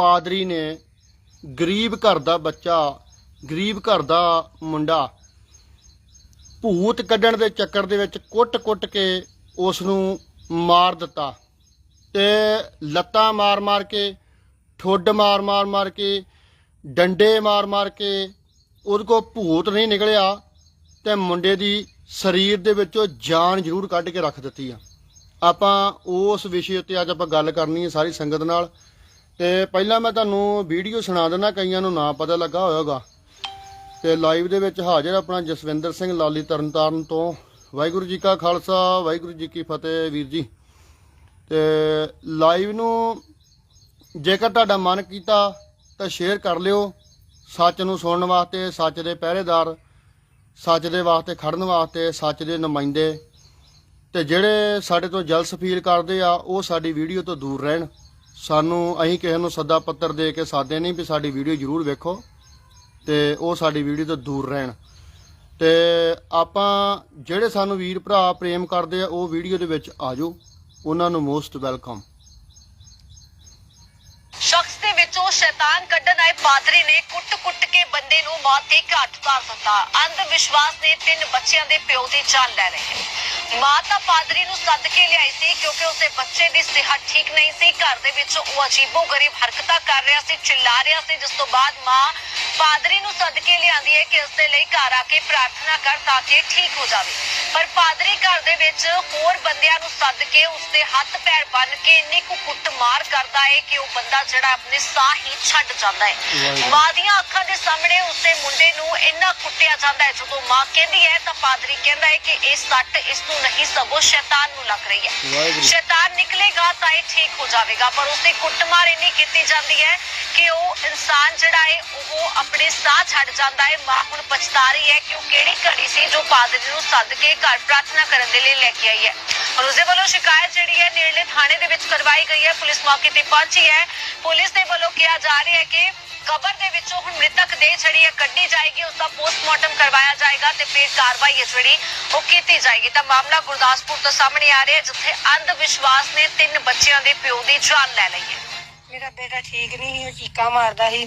ਪਾਦਰੀ ਨੇ ਗਰੀਬ ਘਰ ਦਾ ਬੱਚਾ, ਗਰੀਬ ਘਰ ਦਾ ਮੁੰਡਾ ਭੂਤ ਕੱਢਣ ਦੇ ਚੱਕਰ ਦੇ ਵਿੱਚ ਕੁੱਟ-ਕੁੱਟ ਕੇ ਉਸ ਨੂੰ ਮਾਰ ਦਿੱਤਾ ਤੇ ਲੱਤਾਂ ਮਾਰ-ਮਾਰ ਕੇ, ਠੁੱਡ ਮਾਰ-ਮਾਰ ਮਾਰ ਕੇ, ਡੰਡੇ ਮਾਰ-ਮਾਰ ਕੇ ਉਹਦੇ ਕੋ ਭੂਤ ਨਹੀਂ ਨਿਕਲਿਆ ਤੇ ਮੁੰਡੇ ਦੀ ਸਰੀਰ ਦੇ ਵਿੱਚੋਂ ਜਾਨ ਜ਼ਰੂਰ ਕੱਢ ਕੇ ਰੱਖ ਦਿੱਤੀ ਆ। ਆਪਾਂ ਉਸ ਵਿਸ਼ੇ ਉੱਤੇ ਅੱਜ ਆਪਾਂ ਗੱਲ ਕਰਨੀ ਹੈ ਸਾਰੀ ਸੰਗਤ ਨਾਲ। ਤੇ ਪਹਿਲਾਂ ਮੈਂ ਤੁਹਾਨੂੰ ਵੀਡੀਓ ਸੁਣਾ ਦਿੰਦਾ, ਕਈਆਂ ਨੂੰ ਨਾ ਪਤਾ ਲੱਗਾ ਹੋਵੇਗਾ ਤੇ ਲਾਈਵ ਦੇ ਵਿੱਚ ਹਾਜ਼ਰ ਆਪਣਾ ਜਸਵਿੰਦਰ ਸਿੰਘ ਲਾਲੀ ਤਰਨਤਾਰਨ ਤੋਂ। ਵਾਹਿਗੁਰੂ ਜੀ ਕਾ ਖਾਲਸਾ, ਵਾਹਿਗੁਰੂ ਜੀ ਕੀ ਫਤਿਹ ਵੀਰ ਜੀ। ਤੇ ਲਾਈਵ ਨੂੰ ਜੇਕਰ ਤੁਹਾਡਾ ਮਨ ਕੀਤਾ ਤਾਂ ਸ਼ੇਅਰ ਕਰ ਲਿਓ। ਸੱਚ ਨੂੰ ਸੁਣਨ ਵਾਸਤੇ, ਸੱਚ ਦੇ ਪਹਿਰੇਦਾਰ, ਸੱਚ ਦੇ ਵਾਸਤੇ ਖੜਨ ਵਾਸਤੇ, ਸੱਚ ਦੇ ਨੁਮਾਇੰਦੇ। ਤੇ ਜਿਹੜੇ ਸਾਡੇ ਤੋਂ ਜਲਸ ਫੀਲ ਕਰਦੇ ਆ, ਉਹ ਸਾਡੀ ਵੀਡੀਓ ਤੋਂ ਦੂਰ ਰਹਿਣ। ਸਾਨੂੰ ਅਸੀਂ ਕਿਸੇ ਨੂੰ ਸੱਦਾ ਪੱਤਰ ਦੇ ਕੇ ਸਾਦੇ ਨਹੀਂ ਵੀ ਸਾਡੀ ਵੀਡੀਓ ਜ਼ਰੂਰ ਵੇਖੋ ਤੇ ਉਹ ਸਾਡੀ ਵੀਡੀਓ ਤੋਂ ਦੂਰ ਰਹਿਣ। ਤੇ ਆਪਾਂ ਜਿਹੜੇ ਸਾਨੂੰ ਵੀਰ ਭਰਾ ਪ੍ਰੇਮ ਕਰਦੇ ਆ, ਉਹ ਵੀਡੀਓ ਦੇ ਵਿੱਚ ਆਜੋ। ਉਹਨਾਂ ਨੂੰ ਮੋਸਟ ਵੈਲਕਮ। ਸ਼ਖਸ ਦੇ ਵਿੱਚੋਂ ਸ਼ੈਤਾਨ ਕੱਢਣ ਆਏ ਪਾਦਰੀ ਨੇ ਕੁੱਟ-ਕੁੱਟ ਕੇ ਬੰਦੇ ਨੂੰ ਮੌਤ ਦੇ ਘਾਟ ਉਤਾਰ ਦਿੱਤਾ। ਅੰਧ ਵਿਸ਼ਵਾਸ ਨੇ ਤਿੰਨ ਬੱਚਿਆਂ ਦੇ ਪਿਓ ਦੀ ਜਾਨ ਲੈ ਰਹੇ ਮਾਂ ਤਾਂ ਪਾਦਰੀ ਨੂੰ ਸੱਦ ਕੇ ਲਿਆਈ ਸੀ ਕਿਉਂਕਿ ਉਸਦੇ ਬੱਚੇ ਦੀ ਸਿਹਤ ਠੀਕ ਨਹੀਂ ਸੀ। ਘਰ ਦੇ ਵਿੱਚ ਉਹ ਅਜੀਬੋ-ਗਰੀਬ ਹਰਕਤਾਂ ਕਰ ਰਿਹਾ ਸੀ, ਚਿੱਲਾ ਰਿਹਾ ਸੀ, ਜਿਸ ਤੋਂ ਬਾਅਦ ਮਾਂ ਪਾਦਰੀ ਨੂੰ ਸੱਦ ਕੇ ਲਿਆਂਦੀ ਹੈ ਕਿ ਉਸ ਦੇ ਲਈ ਘਰ ਆ ਕੇ ਪ੍ਰਾਰਥਨਾ ਕਰ ਤਾਂ ਕਿ ਠੀਕ ਹੋ ਜਾਵੇ। ਪਰ ਪਾਦਰੀ ਘਰ ਦੇ ਵਿੱਚ ਹੋਰ ਬੰਦਿਆਂ ਨੂੰ ਸੱਦ ਕੇ ਉਸਦੇ ਹੱਥ ਪੈਰ ਬੰਨ ਕੇ ਇੰਨੀ ਕੁ ਕੁੱਟਮਾਰ ਕਰਦਾ ਹੈ ਕਿ ਉਹ ਬੰਦਾ ਜਿਹੜਾ ਆਪਣੇ ਸਾਹ ਹੀ ਛੱਡ ਜਾਂਦਾ ਹੈ। ਮਾਂ ਦੀਆਂ ਅੱਖਾਂ ਦੇ ਸਾਹਮਣੇ ਉਸਦੇ ਮੁੰਡੇ ਨੂੰ ਇੰਨਾ ਕੁੱਟਿਆ ਜਾਂਦਾ ਹੈ ਜਦੋਂ ਮਾਂ ਕਹਿੰਦੀ ਹੈ ਤਾਂ ਪਾਦਰੀ ਕਹਿੰਦਾ ਹੈ ਕਿ ਇਹ ਸੱਟ ਇਸ ਨੂੰ ਨਹੀਂ ਸਗੋਂ ਸ਼ੈਤਾਨ ਨੂੰ ਲੱਗ ਰਹੀ ਹੈ ਸ਼ੈਤਾਨ ਨਿਕਲੇਗਾ ਤਾਂ ਇਹ ਠੀਕ ਹੋ ਜਾਵੇਗਾ ਪਰ ਉਸਦੀ ਕੁੱਟਮਾਰ ਇੰਨੀ ਕੀਤੀ ਜਾਂਦੀ ਹੈ ਕਿ ਉਹ ਇਨਸਾਨ ਜਿਹੜਾ ਹੈ ਉਹ ਆਪਣੇ ਸਾਹ ਛੱਡ ਜਾਂਦਾ ਹੈ। ਮਾਂ ਹੁਣ ਪਛਤਾ ਰਹੀ ਹੈ ਕਿ ਉਹ ਕਿਹੜੀ ਘੜੀ ਸੀ ਜੋ ਪਾਦਰੀ ਨੂੰ ਸੱਦ ਕੇ ਘਰ ਪ੍ਰਾਰਥਨਾ ਕਰਨ ਦੇ ਲਈ ਲੈ ਕੇ ਆਈ ਹੈ। ਔਰ ਉਸਦੇ ਵੱਲੋਂ ਸ਼ਿਕਾਇਤ ਜਿਹੜੀ ਹੈ ਨੇੜਲੇ ਥਾਣੇ ਦੇ ਵਿੱਚ ਕਰਵਾਈ ਗਈ ਹੈ। ਪੁਲਿਸ ਮੌਕੇ ਤੇ ਪਹੁੰਚੀ ਹੈ। ਪੁਲਿਸ ਦੇ ਵੱਲੋਂ ਕਿਹਾ ਜਾ ਰਿਹਾ ਹੈ ਕਿ ਕਬਰ ਦੇ ਵਿੱਚੋਂ ਹੁਣ ਮ੍ਰਿਤਕ ਦੇਹ ਜਿਹੜੀ ਹੈ ਕੱਢੀ ਜਾਏਗੀ। ਉਸ ਦਾ ਪੋਸਟਮਾਰਟਮ ਕਰਵਾਇਆ ਜਾਏਗਾ ਤੇ ਫਿਰ ਕਾਰਵਾਈ ਹੈ ਜਿਹੜੀ ਉਹ ਕੀਤੀ ਜਾਏਗੀ। ਤਾਂ ਮਾਮਲਾ ਗੁਰਦਾਸਪੁਰ ਤੋਂ ਸਾਹਮਣੇ ਆ ਰਿਹਾ ਹੈ, ਜਿੱਥੇ ਅੰਧ ਵਿਸ਼ਵਾਸ ਨੇ ਤਿੰਨ ਬੱਚਿਆਂ ਦੇ ਪਿਓ ਦੀ ਜਾਨ ਲੈ ਲਈ ਹੈ। ਮੇਰਾ ਬੇਟਾ ਠੀਕ ਨਹੀਂ ਸੀ, ਉਹ ਚੀਕਾ ਮਾਰਦਾ ਸੀ।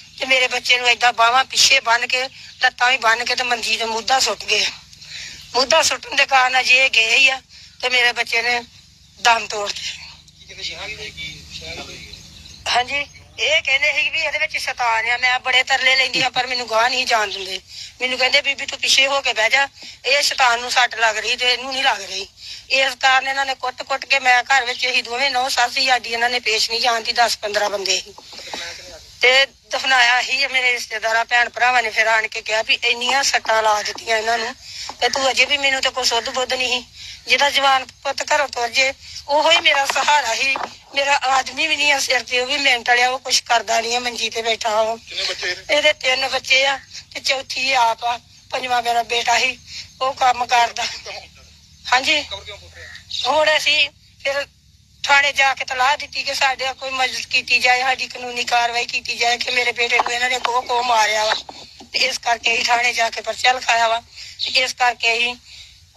ਤੇ ਮੇਰੇ ਬੱਚੇ ਨੂੰ ਏਦਾਂ ਬਾਹਾਂ ਪਿੱਛੇ ਬੰਨ ਕੇ ਲੱਤਾਂ ਵੀ ਬੰਨ ਕੇ ਤੇ ਮੰਜੀ ਤੇ ਮੁੱਦਾ ਸੁੱਟ ਗਏ। ਮੁੱਦਾ ਸੁੱਟਣ ਦੇ ਕਾਰਨ ਅਜੇ ਇਹ ਗਏ ਹੀ ਆ ਤੇ ਮੇਰੇ ਬੱਚੇ ਨੇ ਦਮ ਤੋੜਤੇ ਹਾਂਜੀ, ਇਹ ਕਹਿੰਦੇ ਸੀ ਵੀ ਇਹਦੇ ਵਿੱਚ ਸ਼ੈਤਾਨ ਆ, ਮੈਂ ਬੜੇ ਤਰਲੇ ਲੈਂਦੀ ਆ, ਪਰ ਮੈਨੂੰ ਗਾਹ ਨਹੀਂ ਜਾਣ ਦਿੰਦੇ। ਮੈਨੂੰ ਕਹਿੰਦੇ, ਬੀਬੀ ਤੂੰ ਪਿੱਛੇ ਹੋ ਕੇ ਬਹਿ ਜਾ, ਇਹ ਸ਼ੈਤਾਨ ਨੂੰ ਸੱਟ ਲੱਗ ਰਹੀ ਤੇ ਇਹਨੂੰ ਨਹੀਂ ਲੱਗ ਰਹੀ। ਇਸ ਕਾਰਨ ਇਹਨਾਂ ਨੇ ਕੁੱਟ-ਕੁੱਟ ਕੇ ਮੈਂ ਘਰ ਵਿੱਚ ਹੀ ਦੋਵੇਂ ਨੌ ਸੱਸ ਹੀ ਸਾਡੀ ਇਹਨਾਂ ਨੇ ਪੇਸ਼ ਨਹੀਂ ਜਾਣਦੀ 10-15 ਬੰਦੇ ਸੀ। ਤੇ ਦਫਨਾਇਆ ਹੀ ਮੇਰੇ ਰਿਸ਼ਤੇਦਾਰਾਂ ਭੈਣ ਭਰਾਵਾਂ ਨੇ ਫਿਰ ਆਣ ਕੇ ਕਿਹਾ ਵੀ ਇੰਨੀਆਂ ਸੱਟਾਂ ਲਾ ਦਿੱਤੀਆਂ ਇਹਨਾਂ ਨੂੰ ਤੇ ਤੂੰ ਅਜੇ ਵੀ ਮੈਨੂੰ ਤੇ ਕੋਈ ਸੁੱਧ ਬੁੱਧ ਨਹੀਂ। ਜਿਹਦਾ ਜਵਾਨ ਪੁੱਤ ਘਰੋਂ ਤੁਰ ਜੇ ਉਹੋ ਹੀ ਮੇਰਾ ਸਹਾਰਾ ਹੀ ਮੇਰਾ ਆਦਮੀ ਵੀ ਨਹੀਂ ਆ ਸਿਰ ਤੇ ਉਹ ਵੀ ਮਿਹਨਤ ਵਾਲਿਆ ਉਹ ਕੁਛ ਕਰਦਾ ਨਹੀਂ ਆ ਮੰਜੀ ਤੇ ਬੈਠਾ ਉਹ ਇਹਦੇ? ਤਿੰਨ ਬੱਚੇ ਆ ਤੇ ਚੌਥੀ ਆਪ ਆ ਪੰਜਵਾਂ ਮੇਰਾ ਬੇਟਾ ਹੀ ਉਹ ਕੰਮ ਕਰਦਾ। ਹਾਂਜੀ। ਹੁਣ ਅਸੀਂ ਫਿਰ ਥਾਣੇ ਜਾ ਕੇ ਤਲਾਹ ਦਿੱਤੀ ਕਿ ਸਾਡੇ ਕੋਈ ਮਦਦ ਕੀਤੀ ਜਾਏ ਸਾਡੀ ਕਾਨੂੰਨੀ ਕਾਰਵਾਈ ਕੀਤੀ ਜਾਏ ਕਿ ਮੇਰੇ ਬੇਟੇ ਨੂੰ ਇਹਨਾਂ ਨੇ ਕੋ ਕੋ ਮਾਰਿਆ ਵਾ। ਤੇ ਇਸ ਕਰਕੇ ਹੀ ਥਾਣੇ ਜਾ ਕੇ ਪਰਚਾ ਲਿਖਾਇਆ ਵਾ ਤੇ ਇਸ ਕਰਕੇ ਹੀ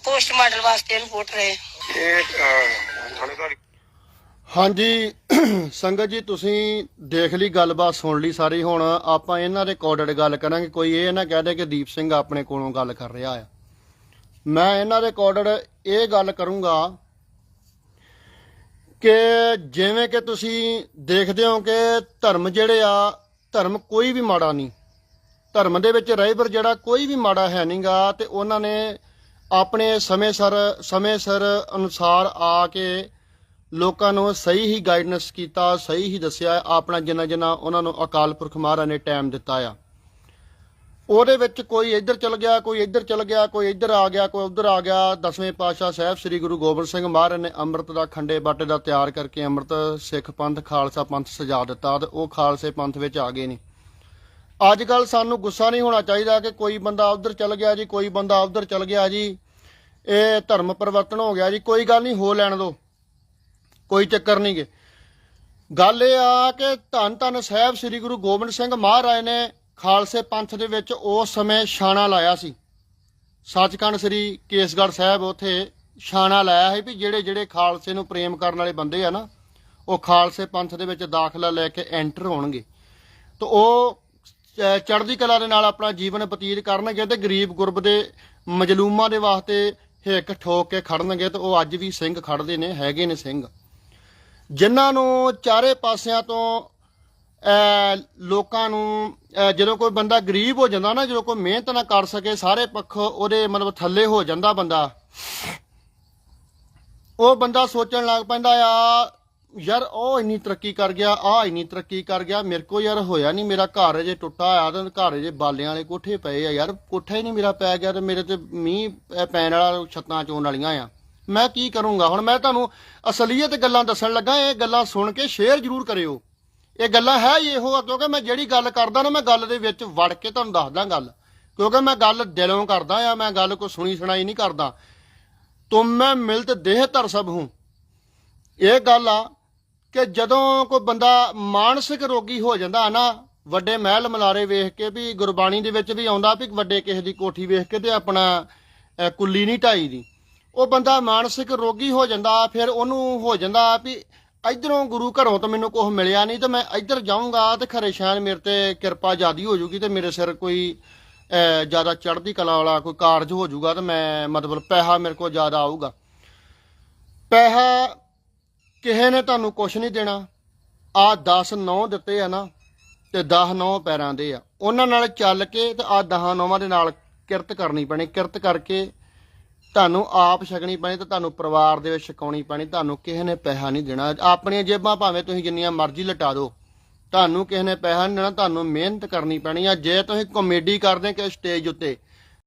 ਪੋਸਟ ਮਾਡਲ ਵਾਸਤੇ ਰਿਪੋਰਟ ਰਹੇ ਇਹ ਥਾਣੇਦਾਰ ਹਾਂਜੀ ਸੰਗਤ ਜੀ ਤੁਸੀਂ ਦੇਖ ਲਈ ਗੱਲਬਾਤ ਸੁਣ ਲਈ ਸਾਰੀ। ਹੁਣ ਆਪਾਂ ਇਹਨਾਂ ਦੇ ਕੋਡਡ ਗੱਲ ਕਰਾਂਗੇ। ਕੋਈ ਇਹ ਨਾ ਕਹਿ ਦੇ ਕਿ ਦੀਪ ਸਿੰਘ ਆਪਣੇ ਕੋਲੋਂ ਗੱਲ ਕਰ ਰਿਹਾ ਆ। ਮੈਂ ਇਹਨਾਂ ਦੇ ਕੋਡਡ ਇਹ ਗੱਲ ਕਰੂੰਗਾ ਕਿ ਜਿਵੇਂ ਕਿ ਤੁਸੀਂ ਦੇਖਦੇ ਹੋ ਕਿ ਧਰਮ ਜਿਹੜੇ ਆ, ਧਰਮ ਕੋਈ ਵੀ ਮਾੜਾ ਨਹੀਂ। ਧਰਮ ਦੇ ਵਿੱਚ ਰਹਿਬਰ ਜਿਹੜਾ ਕੋਈ ਵੀ ਮਾੜਾ ਹੈ ਨਹੀਂਗਾ ਤੇ ਉਹਨਾਂ ਨੇ ਆਪਣੇ ਸਮੇਂ ਸਰ ਸਮੇਂ ਸਰ ਅਨੁਸਾਰ ਆ ਕੇ ਲੋਕਾਂ ਨੂੰ ਸਹੀ ਹੀ ਗਾਈਡਨੈਸ ਕੀਤਾ, ਸਹੀ ਹੀ ਦੱਸਿਆ, ਆਪਣਾ ਜਿੰਨਾ ਜਿੰਨਾ ਉਹਨਾਂ ਨੂੰ ਅਕਾਲ ਪੁਰਖ ਮਹਾਰਾਜ ਨੇ ਟਾਈਮ ਦਿੱਤਾ ਆ। ਉਹਦੇ ਵਿੱਚ ਕੋਈ ਇੱਧਰ ਚਲ ਗਿਆ, ਕੋਈ ਇੱਧਰ ਚਲ ਗਿਆ, ਕੋਈ ਇੱਧਰ ਆ ਗਿਆ, ਕੋਈ ਉੱਧਰ ਆ ਗਿਆ। ਦਸਵੇਂ ਪਾਤਸ਼ਾਹ ਸਾਹਿਬ ਸ੍ਰੀ ਗੁਰੂ ਗੋਬਿੰਦ ਸਿੰਘ ਮਹਾਰਾਜ ਨੇ ਅੰਮ੍ਰਿਤ ਦਾ ਖੰਡੇ ਬਾਟੇ ਦਾ ਤਿਆਰ ਕਰਕੇ ਅੰਮ੍ਰਿਤ ਸਿੱਖ ਪੰਥ, ਖਾਲਸਾ ਪੰਥ ਸਜਾ ਦਿੱਤਾ ਤੇ ਉਹ ਖਾਲਸੇ ਪੰਥ ਵਿੱਚ ਆ ਗਏ ਨੇ। ਅੱਜ ਕੱਲ ਸਾਨੂੰ ਗੁੱਸਾ ਨਹੀਂ ਹੋਣਾ ਚਾਹੀਦਾ ਕਿ ਕੋਈ ਬੰਦਾ ਉੱਧਰ ਚਲ ਗਿਆ ਜੀ, ਕੋਈ ਬੰਦਾ ਉੱਧਰ ਚਲ ਗਿਆ ਜੀ। ਇਹ ਧਰਮ ਪਰਿਵਰਤਨ ਹੋ ਗਿਆ ਜੀ, ਕੋਈ ਗੱਲ ਨਹੀਂ ਹੋ ਲੈਣ ਦਿਓ ਕੋਈ ਚੱਕਰ ਨਹੀਂ ਗੇ। ਗੱਲ ਇਹ ਆ ਕਿ ਧੰਨ ਧੰਨ ਸਾਹਿਬ ਸ੍ਰੀ ਗੁਰੂ ਗੋਬਿੰਦ ਸਿੰਘ ਮਹਾਰਾਜ ਨੇ ਖਾਲਸੇ ਪੰਥ ਦੇ ਵਿੱਚ ਉਸ ਸਮੇਂ ਛਾਣਾ ਲਾਇਆ ਸੀ। ਸੱਚਖੰਡ ਸ੍ਰੀ ਕੇਸਗੜ੍ਹ ਸਾਹਿਬ ਉਥੇ ਛਾਣਾ ਲਾਇਆ ਸੀ ਵੀ ਜਿਹੜੇ ਜਿਹੜੇ ਖਾਲਸੇ ਨੂੰ ਪ੍ਰੇਮ ਕਰਨ ਵਾਲੇ ਬੰਦੇ ਆ ਨਾ, ਉਹ ਖਾਲਸੇ ਪੰਥ ਦੇ ਵਿੱਚ ਦਾਖਲਾ ਲੈ ਕੇ ਐਂਟਰ ਹੋਣਗੇ। ਤਾਂ ਉਹ ਚੜ੍ਹਦੀ ਕਲਾ ਦੇ ਨਾਲ ਆਪਣਾ ਜੀਵਨ ਬਤੀਤ ਕਰਨਗੇ ਤੇ ਗਰੀਬ ਗੁਰਬ ਦੇ ਮਜਲੂਮਾਂ ਦੇ ਵਾਸਤੇ ਹਿੱਕ ਠੋਕ ਕੇ ਖੜਨਗੇ ਤੇ ਉਹ ਅੱਜ ਵੀ ਸਿੰਘ ਖੜਦੇ ਨੇ, ਹੈਗੇ ਨੇ ਸਿੰਘ। ਜਿਨ੍ਹਾਂ ਨੂੰ ਚਾਰੇ ਪਾਸਿਆਂ ਤੋਂ ਲੋਕਾਂ ਨੂੰ ਜਦੋਂ ਕੋਈ ਬੰਦਾ ਗਰੀਬ ਹੋ ਜਾਂਦਾ ਨਾ, ਜਦੋਂ ਕੋਈ ਮਿਹਨਤ ਨਾ ਕਰ ਸਕੇ, ਸਾਰੇ ਪੱਖ ਉਹਦੇ ਮਤਲਬ ਥੱਲੇ ਹੋ ਜਾਂਦਾ ਬੰਦਾ। ਉਹ ਬੰਦਾ ਸੋਚਣ ਲੱਗ ਪੈਂਦਾ ਆ, ਯਾਰ ਉਹ ਇੰਨੀ ਤਰੱਕੀ ਕਰ ਗਿਆ ਆ ਇੰਨੀ ਤਰੱਕੀ ਕਰ ਗਿਆ, ਮੇਰੇ ਕੋ ਯਾਰ ਹੋਇਆ ਨਹੀਂ ਮੇਰਾ ਘਰ ਜੇ ਟੁੱਟਾ ਆ, ਤੇ ਘਰ ਜੇ ਬਾਲਿਆਂ ਵਾਲੇ ਕੋਠੇ ਪਏ ਆ ਯਾਰ, ਕੋਠਾ ਹੀ ਨਹੀਂ ਮੇਰਾ ਪੈ ਗਿਆ ਤੇ ਮੇਰੇ ਤੇ ਮੀਂਹ ਪੈਣ ਵਾਲਾ ਛੱਤਾਂ ਚੋਣ ਵਾਲੀਆਂ ਆ। ਮੈਂ ਕੀ ਕਰੂੰਗਾ? ਹੁਣ ਮੈਂ ਤੁਹਾਨੂੰ ਅਸਲੀਅਤ ਗੱਲਾਂ ਦੱਸਣ ਲੱਗਾ, ਇਹ ਗੱਲਾਂ ਸੁਣ ਕੇ ਸ਼ੇਅਰ ਜ਼ਰੂਰ ਕਰਿਓ। ਇਹ ਗੱਲਾਂ ਹੈ ਹੀ ਇਹੋ ਆ, ਕਿਉਂਕਿ ਮੈਂ ਜਿਹੜੀ ਗੱਲ ਕਰਦਾ ਨਾ, ਮੈਂ ਗੱਲ ਦੇ ਵਿੱਚ ਵੜ ਕੇ ਤੁਹਾਨੂੰ ਦੱਸਦਾ ਗੱਲ। ਕਿਉਂਕਿ ਮੈਂ ਗੱਲ ਦਿਲੋਂ ਕਰਦਾ ਆ, ਮੈਂ ਗੱਲ ਕੋਈ ਸੁਣੀ ਸੁਣਾਈ ਨਹੀਂ ਕਰਦਾ। ਤੁਮ ਮੈਂ ਮਿਲਤ ਦੇਹ ਧਰ ਸਭ ਹੂੰ। ਇਹ ਗੱਲ ਆ ਕਿ ਜਦੋਂ ਕੋਈ ਬੰਦਾ ਮਾਨਸਿਕ ਰੋਗੀ ਹੋ ਜਾਂਦਾ ਨਾ, ਵੱਡੇ ਮਹਿਲ ਮਲਾਰੇ ਵੇਖ ਕੇ ਵੀ, ਗੁਰਬਾਣੀ ਦੇ ਵਿੱਚ ਵੀ ਆਉਂਦਾ ਵੀ ਵੱਡੇ ਕਿਸੇ ਦੀ ਕੋਠੀ ਵੇਖ ਕੇ ਤੇ ਆਪਣਾ ਕੁੱਲੀ ਨਹੀਂ ਢਾਈ ਦੀ। ਉਹ ਬੰਦਾ ਮਾਨਸਿਕ ਰੋਗੀ ਹੋ ਜਾਂਦਾ, ਫਿਰ ਉਹਨੂੰ ਹੋ ਜਾਂਦਾ ਵੀ ਇਧਰੋਂ ਗੁਰੂ ਘਰੋਂ ਤਾਂ ਮੈਨੂੰ ਕੁਝ ਮਿਲਿਆ ਨਹੀਂ ਤਾਂ ਮੈਂ ਇੱਧਰ ਜਾਊਂਗਾ ਤੇ ਖਰੇ ਸ਼ਾਨ ਮੇਰੇ ਤੇ ਕਿਰਪਾ ਜਿਆਦੀ ਹੋ ਜੂਗੀ ਤੇ ਮੇਰੇ ਸਿਰ ਕੋਈ ਜ਼ਿਆਦਾ ਚੜ੍ਹਦੀ ਕਲਾ ਵਾਲਾ ਕੋਈ ਕਾਰਜ ਹੋ ਜਾਊਗਾ ਤੇ ਮੈਂ ਮਤਲਬ ਪੈਸਾ ਮੇਰੇ ਕੋਲ ਜ਼ਿਆਦਾ ਆਊਗਾ। ਪੈਸਾ ਕਿਸੇ ਨੇ ਤੁਹਾਨੂੰ ਕੁਝ ਨਹੀਂ ਦੇਣਾ। ਆ 10 9 ਦਿੱਤੇ ਆ ਨਾ ਤੇ 10 9 ਪੈਰਾਂ ਦੇ ਆ। ਉਹਨਾਂ ਨਾਲ ਚੱਲ ਕੇ ਤੇ ਆ 10 9ਵਾਂ ਦੇ ਨਾਲ ਕਿਰਤ ਕਰਨੀ ਪੈਣੀ। ਕਿਰਤ ਕਰਕੇ ਤੁਹਾਨੂੰ ਆਪ ਛਕਣੀ ਪੈਣੀ ਤੇ ਤੁਹਾਨੂੰ ਪਰਿਵਾਰ ਦੇ ਵਿੱਚ ਛਕਾਉਣੀ ਪੈਣੀ, ਤੁਹਾਨੂੰ ਕਿਸੇ ਨੇ ਪੈਸਾ ਨਹੀਂ ਦੇਣਾ। ਆਪਣੀਆਂ ਜੇਬਾਂ ਭਾਵੇਂ ਤੁਸੀਂ ਜਿੰਨੀਆਂ ਮਰਜ਼ੀ ਲਟਾ ਦਿਓ, ਤੁਹਾਨੂੰ ਕਿਸੇ ਨੇ ਪੈਸਾ ਨਹੀਂ ਦੇਣਾ, ਤੁਹਾਨੂੰ ਮਿਹਨਤ ਕਰਨੀ ਪੈਣੀ ਆ। ਜੇ ਤੁਸੀਂ ਕਾਮੇਡੀ ਕਰਦੇ ਕਿ ਸਟੇਜ ਉੱਤੇ